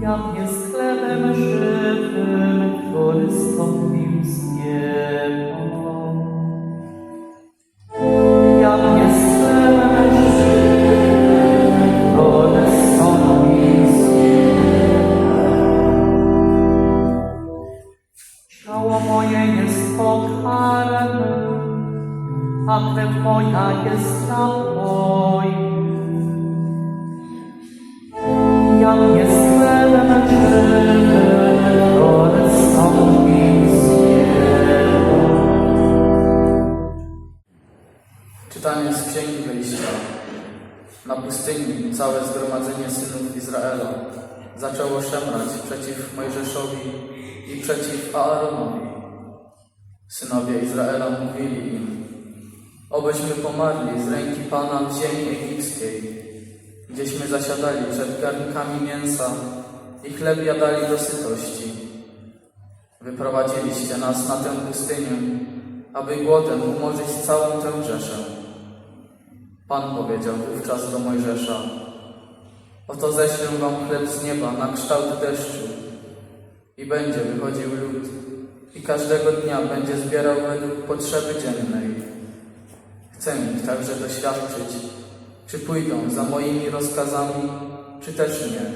Jam jest chlebem żywym, który stąpił z nieba. Synów Izraela zaczęło szemrać przeciw Mojżeszowi i przeciw Aaronowi. Synowie Izraela mówili im, obyśmy pomarli z ręki Pana w ziemi egipskiej, gdzieśmy zasiadali przed garnkami mięsa i chleb jadali do sytości. Wyprowadziliście nas na tę pustynię, aby głodem umorzyć całą tę rzeszę. Pan powiedział wówczas do Mojżesza, oto ześlę wam chleb z nieba na kształt deszczu i będzie wychodził lud i każdego dnia będzie zbierał według potrzeby dziennej. Chcę ich także doświadczyć, czy pójdą za moimi rozkazami, czy też nie.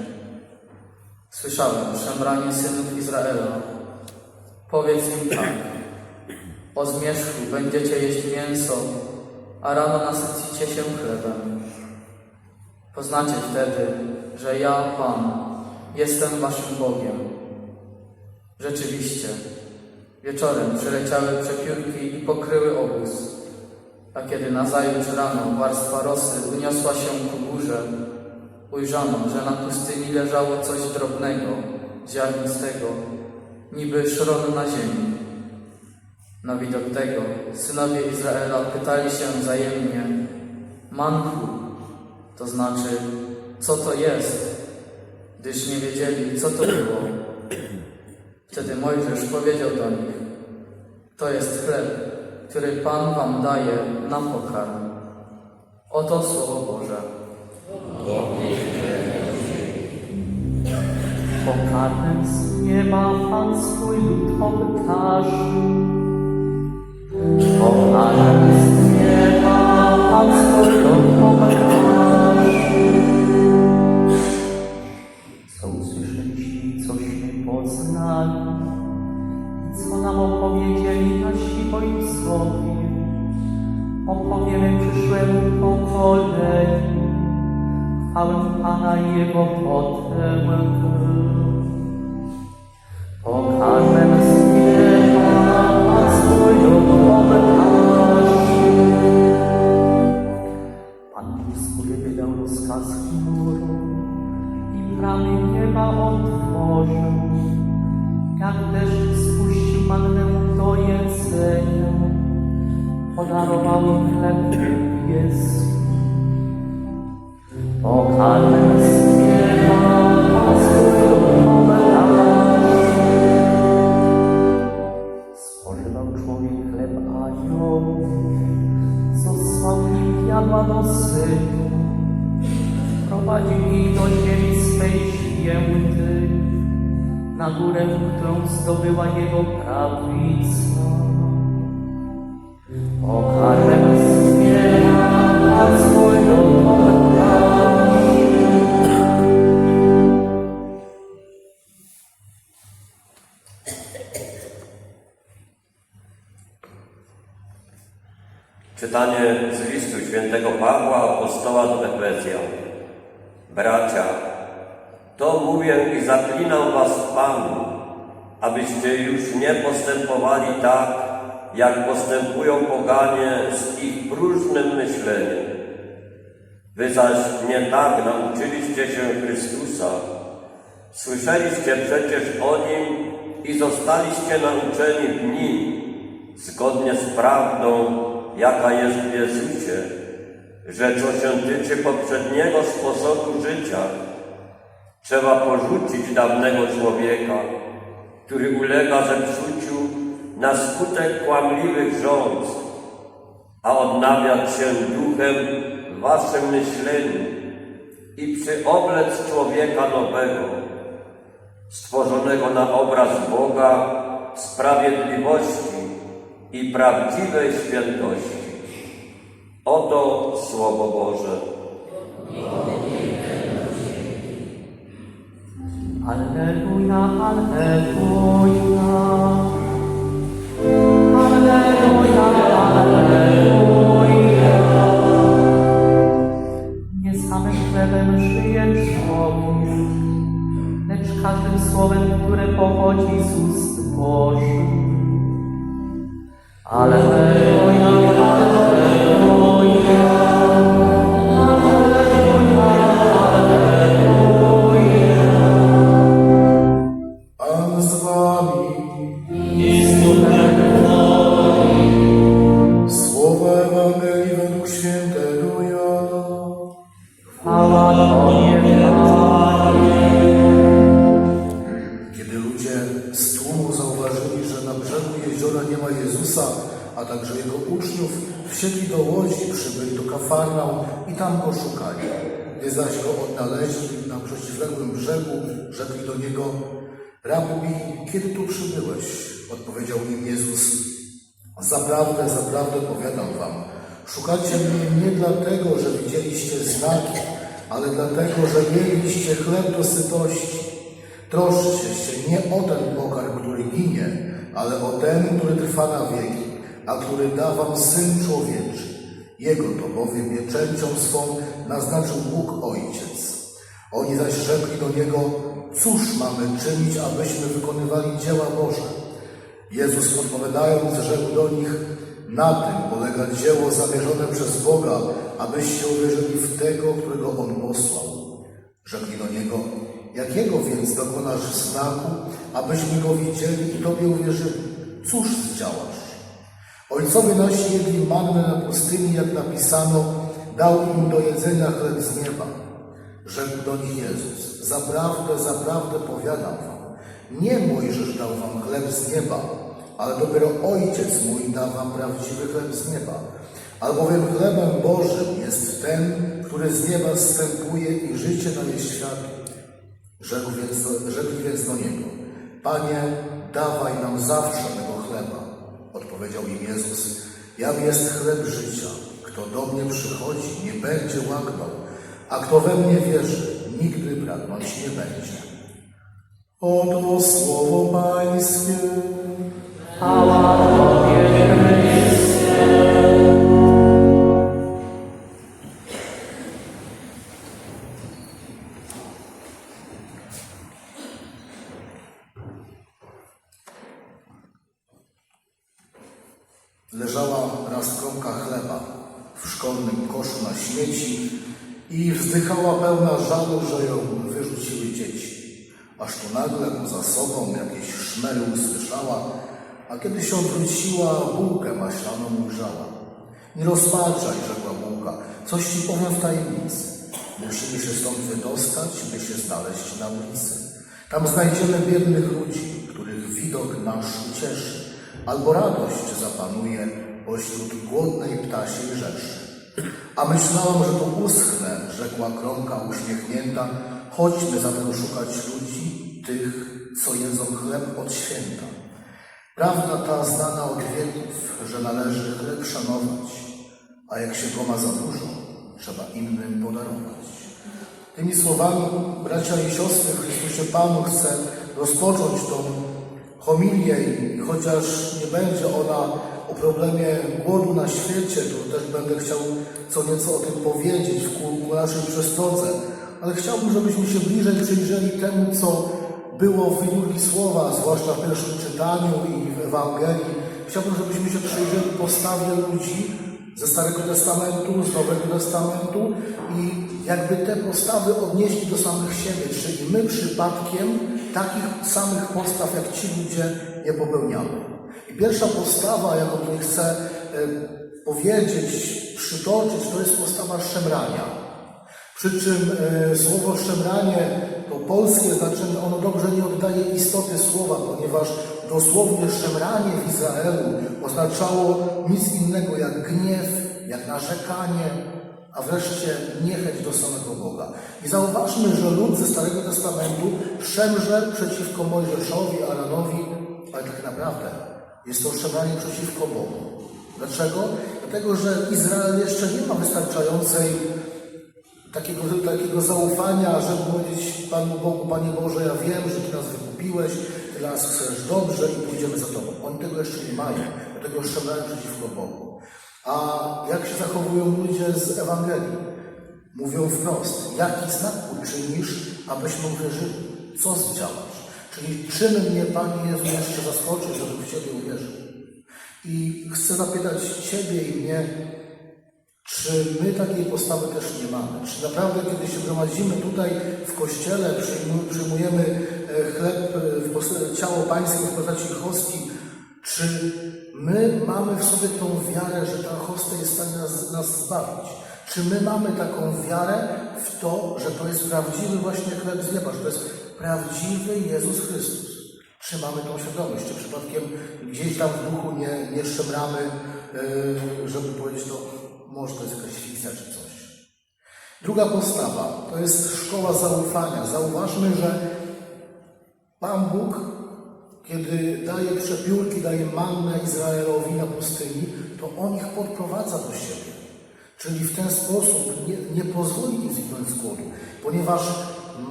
Słyszałem szemranie synów Izraela. Powiedz im tak. O zmierzchu będziecie jeść mięso, a rano nasycicie się chlebem. Poznacie wtedy, że ja, Pan, jestem waszym Bogiem. Rzeczywiście, wieczorem przyleciały przepiórki i pokryły obóz, a kiedy nazajutrz rano warstwa rosy uniosła się ku górze, ujrzano, że na pustyni leżało coś drobnego, ziarnistego, niby szron na ziemi. Na widok tego synowie Izraela pytali się wzajemnie, Manchu, to znaczy, co to jest, gdyż nie wiedzieli, co to było. Wtedy Mojżesz powiedział do nich, to jest chleb, który Pan wam daje na pokarm. Oto Słowo Boże. Pokarmem z nieba Pan swój lud obdarzył. Pokarmem z nieba Pan swój lud obdarzył. 나의 것 버텨만 그 jego obdarzył. Czytanie z listu świętego Pawła apostoła do Efezjan. Bracia, to mówię i zaklinam was w Panu, abyście już nie postępowali tak, jak postępują poganie z ich próżnym myśleniem. Wy zaś nie tak nauczyliście się Chrystusa. Słyszeliście przecież o Nim i zostaliście nauczeni w Nim, zgodnie z prawdą, jaka jest w Jezusie, że co się tyczy poprzedniego sposobu życia, trzeba porzucić dawnego człowieka, który ulega zepsuciu na skutek kłamliwych rząd, a odnawiać się duchem w waszym myśleniu i przyoblec człowieka nowego, stworzonego na obraz Boga, sprawiedliwości i prawdziwej świętości. Oto Słowo Boże. Alleluja, Alleluja. Alleluja, Alleluja. Nie samym chlebem żyje człowiek, lecz każdym słowem, które pochodzi z ust Bożych. Alleluja, Alleluja. Ludzie z tłumu zauważyli, że na brzegu jeziora nie ma Jezusa, a także Jego uczniów, wsiedli do łodzi, przybyli do Kafarnaum i tam go szukali. Gdy zaś go odnaleźli na przeciwległym brzegu, rzekli do Niego, Rabbi, kiedy tu przybyłeś? Odpowiedział im Jezus, Zaprawdę, zaprawdę powiadam wam, szukacie mnie nie dlatego, że widzieliście znaki, ale dlatego, że mieliście chleb do sytości. Troszcie się nie o ten pokarm, który ginie, ale o ten, który trwa na wieki, a który da wam Syn Człowieczy. Jego to bowiem pieczęcią swą naznaczył Bóg Ojciec. Oni zaś rzekli do Niego, cóż mamy czynić, abyśmy wykonywali dzieła Boże? Jezus odpowiadając, rzekł do nich, na tym polega dzieło zamierzone przez Boga, abyście uwierzyli w tego, którego On posłał. Rzekli do Niego, jakiego więc dokonasz znaku, abyśmy Go widzieli i Tobie uwierzyli? Cóż zdziałasz? Ojcowie nasi jedli mannę na pustyni, jak napisano, dał im do jedzenia chleb z nieba. Rzekł do nich Jezus, zaprawdę, zaprawdę powiadam wam, nie Mojżesz dał wam chleb z nieba, ale dopiero Ojciec mój da wam prawdziwy chleb z nieba. Albowiem chlebem Bożym jest ten, który z nieba zstępuje i życie daje światu. Rzekł więc, rzekli więc do niego, Panie, dawaj nam zawsze tego chleba. Odpowiedział im Jezus, jam jest chleb życia. Kto do mnie przychodzi, nie będzie łaknął, a kto we mnie wierzy, nigdy pragnąć nie będzie. Oto słowo Pańskie. Chwała Tobie, Leżała raz kromka chleba w szkolnym koszu na śmieci i wzdychała pełna żalu, że ją wyrzuciły dzieci. Aż tu nagle poza sobą jakieś szmery usłyszała, a kiedy się odwróciła, bułkę maślaną ujrzała. Nie rozpaczaj, rzekła bułka, coś ci powiem w tajemnicy. Musimy się stąd wydostać, by się znaleźć na ulicy. Tam znajdziemy biednych ludzi, których widok nasz ucieszy, albo radość zapanuje pośród głodnej ptasiej rzeszy. A myślałam, że to uschnę, rzekła kromka uśmiechnięta. Chodźmy zatem szukać ludzi, tych, co jedzą chleb od święta. Prawda ta znana od wieków, że należy chleb szanować, a jak się go ma za dużo, trzeba innym podarować. Tymi słowami, bracia i siostry, Chrystusie Panu chcę rozpocząć tą homilię i chociaż nie będzie ona o problemie głodu na świecie, to też będę chciał co nieco o tym powiedzieć ku, ku naszej przestrodze, ale chciałbym, żebyśmy się bliżej przyjrzeli temu, co było w liturgii Słowa, zwłaszcza w pierwszym czytaniu i w Ewangelii. Chciałbym, żebyśmy się przyjrzeli postawie ludzi ze Starego Testamentu, z Nowego Testamentu i jakby te postawy odnieśli do samych siebie, czyli my przypadkiem takich samych postaw jak ci ludzie nie popełniamy. I pierwsza postawa, jaką tutaj chcę e, powiedzieć, przytoczyć, to jest postawa szemrania. Przy czym e, słowo szemranie to polskie znaczenie, ono dobrze nie oddaje istoty słowa, ponieważ dosłownie szemranie w Izraelu oznaczało nic innego jak gniew, jak narzekanie, a wreszcie niechęć do samego Boga. I zauważmy, że lud ze Starego Testamentu przemrze przeciwko Mojżeszowi, Aaronowi, ale tak naprawdę jest to szemranie przeciwko Bogu. Dlaczego? Dlatego, że Izrael jeszcze nie ma wystarczającej takiego, takiego zaufania, żeby powiedzieć Panu Bogu, Panie Boże, ja wiem, że Ty nas wykupiłeś, Ty nas chcesz dobrze i pójdziemy za Tobą. Oni tego jeszcze nie mają, dlatego szemrają przeciwko Bogu. A jak się zachowują ludzie z Ewangelii? Mówią wprost, jaki znak uczynisz, abyśmy uwierzyli? Co zdziałasz? Czyli czym mnie, Panie Jezu, jeszcze zaskoczył, żebym w Ciebie uwierzył? I chcę zapytać Ciebie i mnie, czy my takiej postawy też nie mamy? Czy naprawdę, kiedy się gromadzimy tutaj w kościele, przyjmu- przyjmujemy e, chleb, e, ciało Pańskie w postaci hostii, czy my mamy w sobie tą wiarę, że ta hostia jest w stanie nas, nas zbawić? Czy my mamy taką wiarę w to, że to jest prawdziwy właśnie chleb z nieba, że to jest prawdziwy Jezus Chrystus? Czy mamy tą świadomość? Czy przypadkiem gdzieś tam w duchu nie, nie szemramy, yy, żeby powiedzieć, to może to jest jakaś fikcja czy coś. Druga postawa to jest szkoła zaufania. Zauważmy, że Pan Bóg, kiedy daje przepiórki, daje mannę Izraelowi na pustyni, to On ich podprowadza do siebie. Czyli w ten sposób nie, nie pozwoli im zginąć z głodu, ponieważ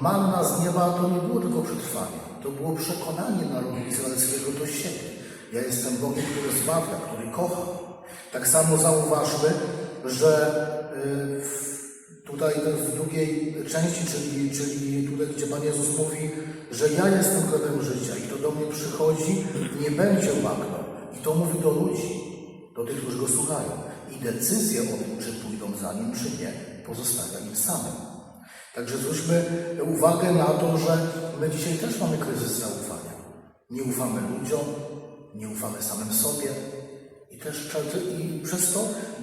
manna z nieba to nie było tylko przetrwanie, to było przekonanie narodu izraelskiego do siebie. Ja jestem Bogiem, który zbawia, który kocha. Tak samo zauważmy, że y, w- tutaj w drugiej części, czyli, czyli tutaj, gdzie Pan Jezus mówi, że ja jestem chlebem życia i to do mnie przychodzi, nie będzie łaknął. I to mówi do ludzi, do tych, którzy go słuchają. I decyzję o tym, czy pójdą za nim, czy nie, pozostawia im samym. Także zwróćmy uwagę na to, że my dzisiaj też mamy kryzys zaufania. Nie ufamy ludziom, nie ufamy samym sobie i też i przez to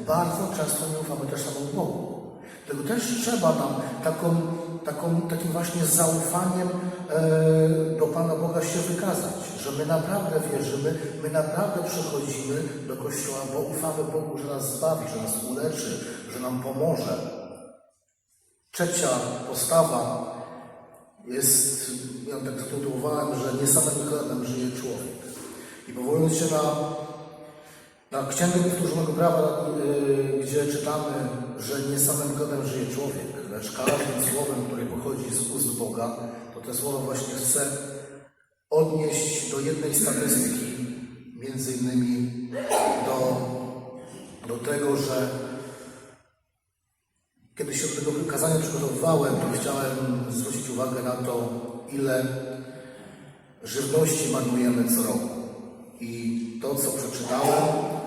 bardzo często nie ufamy też samemu Bogu. Tego też trzeba nam taką, taką, takim właśnie zaufaniem e, do Pana Boga się wykazać, że my naprawdę wierzymy, my naprawdę przychodzimy do Kościoła, bo ufamy Bogu, że nas zbawi, że nas uleczy, że nam pomoże. Trzecia postawa jest, ja tak zatytułowałem, że nie samym chlebem żyje człowiek. I powołując się na, na Księgę Powtórzonego Prawa, yy, gdzie czytamy, że nie samym chlebem żyje człowiek, lecz każdym słowem, które pochodzi z ust Boga, to te słowa właśnie chcę odnieść do jednej statystyki, między innymi do, do tego, że kiedy się do tego kazania przygotowywałem, to chciałem zwrócić uwagę na to, ile żywności marnujemy co roku. I to, co przeczytałem,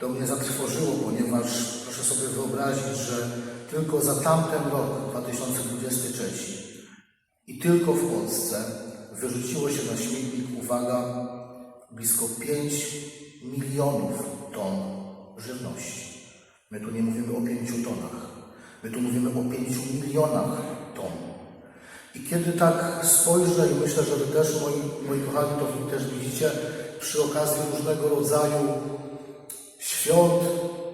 to mnie zatrwożyło, ponieważ proszę sobie wyobrazić, że tylko za tamten rok, 2023, i tylko w Polsce wyrzuciło się na śmietnik, uwaga, blisko 5 milionów ton żywności. My tu nie mówimy o 5 tonach. My tu mówimy o 5 milionach ton. I kiedy tak spojrzę i myślę, że Wy też, moi, moi kochani, to też widzicie, przy okazji różnego rodzaju świąt,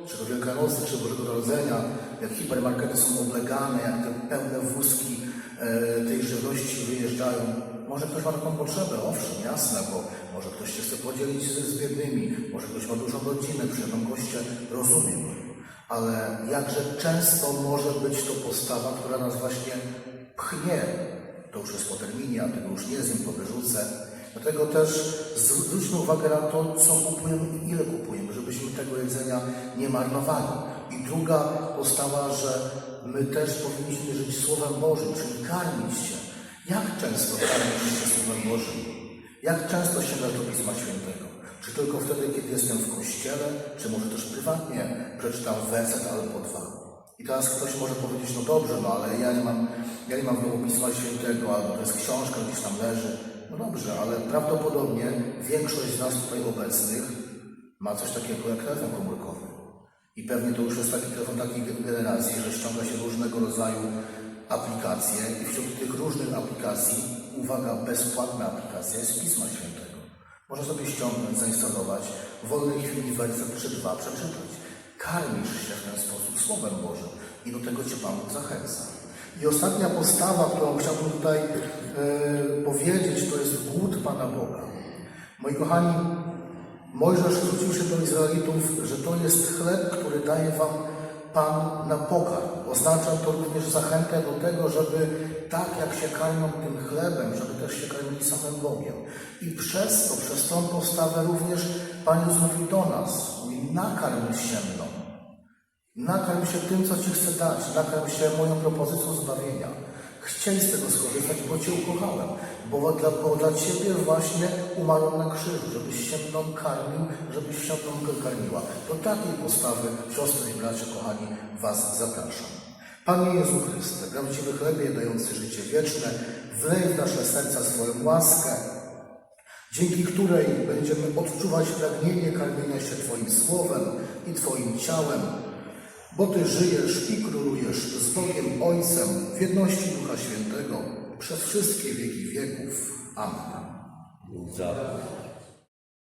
czy to Wielkanocy, czy Bożego Narodzenia, jak hipermarkety są oblegane, jak te pełne wózki e, tej żywności wyjeżdżają. Może ktoś ma taką potrzebę, owszem, jasne, bo może ktoś się chce podzielić z, z biednymi, może ktoś ma dużą rodzinę, przyjadą goście, rozumiem. Ale jakże często może być to postawa, która nas właśnie pchnie. To już jest po terminie, a tego już nie zjem, to wyrzucę. Dlatego też zwróćmy uwagę na to, co kupujemy i ile kupujemy, żebyśmy tego jedzenia nie marnowali. I druga postawa, że my też powinniśmy żyć Słowem Bożym, czyli karmić się. Jak często karmisz się Słowem Bożym? Jak często sięgasz do Pisma Świętego? Czy tylko wtedy, kiedy jestem w kościele, czy może też prywatnie przeczytam werset albo dwa? I teraz ktoś może powiedzieć, no dobrze, no ale ja nie mam, ja nie mam w domu Pisma Świętego, albo to jest książka, gdzieś tam leży. No dobrze, ale prawdopodobnie większość z nas tutaj obecnych ma coś takiego jak telefon komórkowy. I pewnie to już jest taki telefon takiej generacji, że ściąga się różnego rodzaju aplikacje i wśród tych różnych aplikacji, uwaga, bezpłatna aplikacja jest Pisma Świętego. Można sobie ściągnąć, zainstalować, w wolnej chwili werset czy dwa przeczytać. Karmisz się w ten sposób Słowem Bożym. I do tego Cię Pan zachęca. I ostatnia postawa, którą chciałbym tutaj e, powiedzieć, to jest głód Pana Boga. Moi kochani, Mojżesz zwrócił się do Izraelitów, że to jest chleb, który daje wam Pan na pokarm. Oznacza to również zachętę do tego, żeby tak jak się karmią tym chlebem, żeby też się karmili samym Bogiem. I przez to, przez tą postawę również Pan Jezus mówi do nas, mówi nakarm się mną. Nakarm się tym, co Ci chcę dać. Nakarm się moją propozycją zbawienia. Chciej z tego skorzystać, bo Cię ukochałem. Bo dla, bo dla Ciebie właśnie umarłem na krzyżu, żebyś się mną karmił, żebyś się mną karmiła. Do takiej postawy, siostry i bracia, kochani, Was zapraszam. Panie Jezu Chryste, prawdziwy chlebie dający życie wieczne, wlej w nasze serca swoją łaskę, dzięki której będziemy odczuwać pragnienie karmienia się Twoim słowem i Twoim ciałem, bo Ty żyjesz i królujesz z Bogiem Ojcem w jedności Ducha Świętego przez wszystkie wieki wieków. Amen.